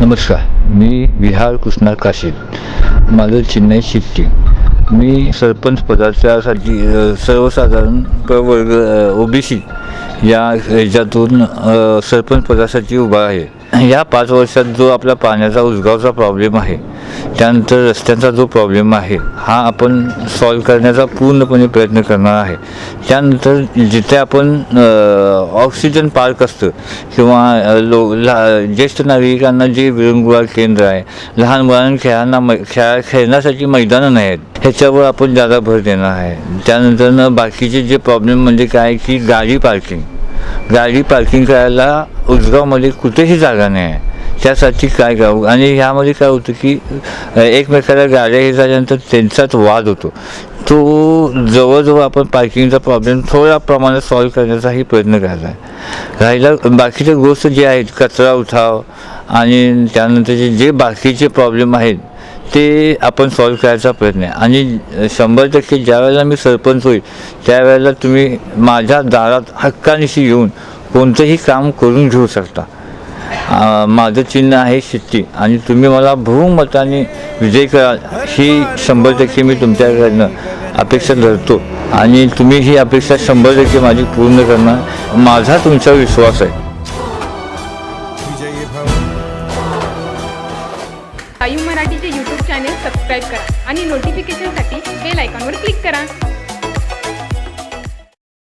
नमस्कार मी विहार कृष्णा काशीद माझं चेन्नई शिफ्टी शिट्टी मी सरपंच पदाच्यासाठी सर्वसाधारण प्रवर्ग ओबीसी या ह्याच्यातून सरपंच पदासाठी उभा आहे. या पाच वर्षात जो आपला पाण्याचा उजगावचा प्रॉब्लेम आहे त्यानंतर रस्त्यांचा जो प्रॉब्लेम आहे हा आपण सॉल्व करण्याचा पूर्णपणे प्रयत्न करणार आहे. त्यानंतर जिथे आपण ऑक्सिजन पार्क असतं किंवा लो ला ज्येष्ठ नागरिकांना जे विरंगुळा केंद्र आहे लहान मुलांना खेळांना मै खेळा खेळण्यासाठी मैदानं नाही आहेत ह्याच्यावर आपण जादा भर देणार आहे. त्यानंतर बाकीचे जे प्रॉब्लेम म्हणजे काय की गाडी पार्किंग गाडी पार्किंग करायला उजगावमध्ये कुठेही जागा नाही आहे. त्यासाठी काय करावं? आणि ह्यामध्ये काय होतं की एकमेकाला गाड्या हे झाल्यानंतर त्यांचाच वाद होतो. तो जवळजवळ आपण पार्किंगचा प्रॉब्लेम थोड्या प्रमाणात सॉल्व्ह करण्याचाही प्रयत्न करायचा आहे. राहिला बाकीच्या गोष्ट जे आहेत कचरा उठाव आणि त्यानंतरचे जे बाकीचे प्रॉब्लेम आहेत ते आपण सॉल्व करायचा प्रयत्न आहे. आणि शंभर टक्के ज्या वेळेला मी सरपंच होईल त्यावेळेला तुम्ही माझ्या दारात हक्कानिशी येऊन कोणतंही काम करून घेऊ शकता. माझं चिन्ह आहे शिट्टी. आणि तुम्ही मला बहुमताने विजय कराल ही शंभर टक्के मी तुमच्याकडनं अपेक्षा धरतो. आणि तुम्ही ही अपेक्षा शंभर टक्के माझी पूर्ण करणार. माझा तुमच्यावर विश्वास आहे. आयु मराठीचे यूट्यूब चॅनेल सबस्क्राईब करा आणि नोटिफिकेशनसाठी बेल आयकॉनवर क्लिक करा.